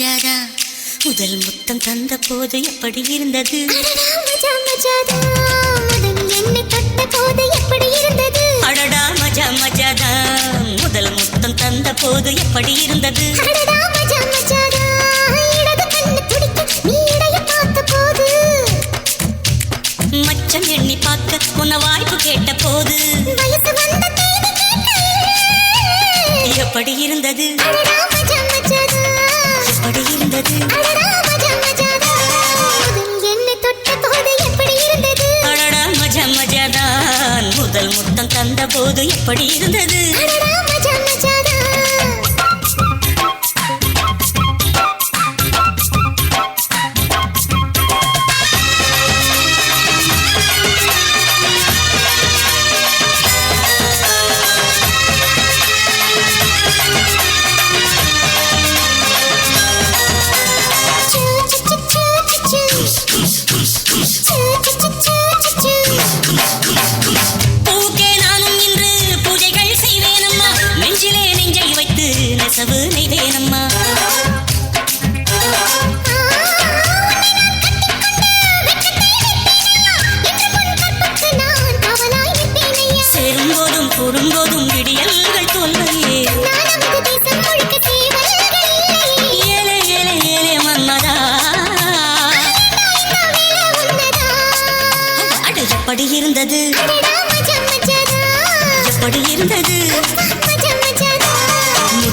மஜாதா முதல் முத்தம் தந்த போது எப்படி இருந்தது? மஜா மஜாதா முதல் என்னை தொட்ட போது எப்படி இருந்தது? அடடா மஜா மஜாதா முதல் முத்தம் தந்த போது எப்படி இருந்தது? அடடா மஜா மஜாதா இடது கண்ணு துடிக்க நீ இடைய பார்த்த போது? மச்சம் எண்ணி பார்க்க உன்ன வாய்ப்பு கேட்ட போது? வயசு வந்த தேதி கேட்க எப்படி இருந்தது? அடடா எப்படி இருந்தது என்னை தொட்ட போது எப்படி இருந்தது? அடடா மஜா மஜாதான் முதல் முத்தம் தந்த போது எப்படி இருந்தது? கசவு நெய்வேனம்மா சேரும் கூடும்போதும் விடியல்கள் தோல்வையே ஏலே ஏலே ஏலே மன்மதா அடு எப்படி இருந்தது? எப்படி இருந்தது?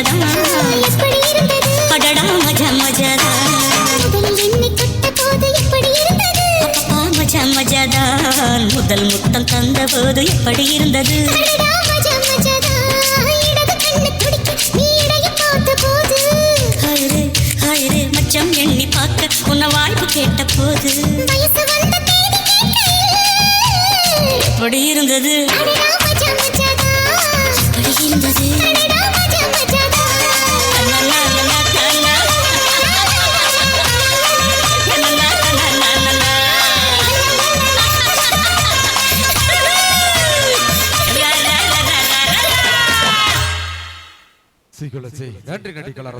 மஜாதா. எப்படி இருந்தது அடடா முதல் தொட்ட போது எப்படி இருந்தது அப்பா முதல் முத்தம் தந்த போது எப்படி இருந்தது? அடடா இடது கண்ணு துடிக்க நீ பார்த்த போது மச்சம் எண்ணி பார்க்க உன்னை வாய்ப்பு கேட்ட போது வயசு வந்த தேதி எப்படி இருந்தது? எப்படி இருந்தது? സീക്കുള്ള നന്ദി രണ്ട് കടിക്കുള്ള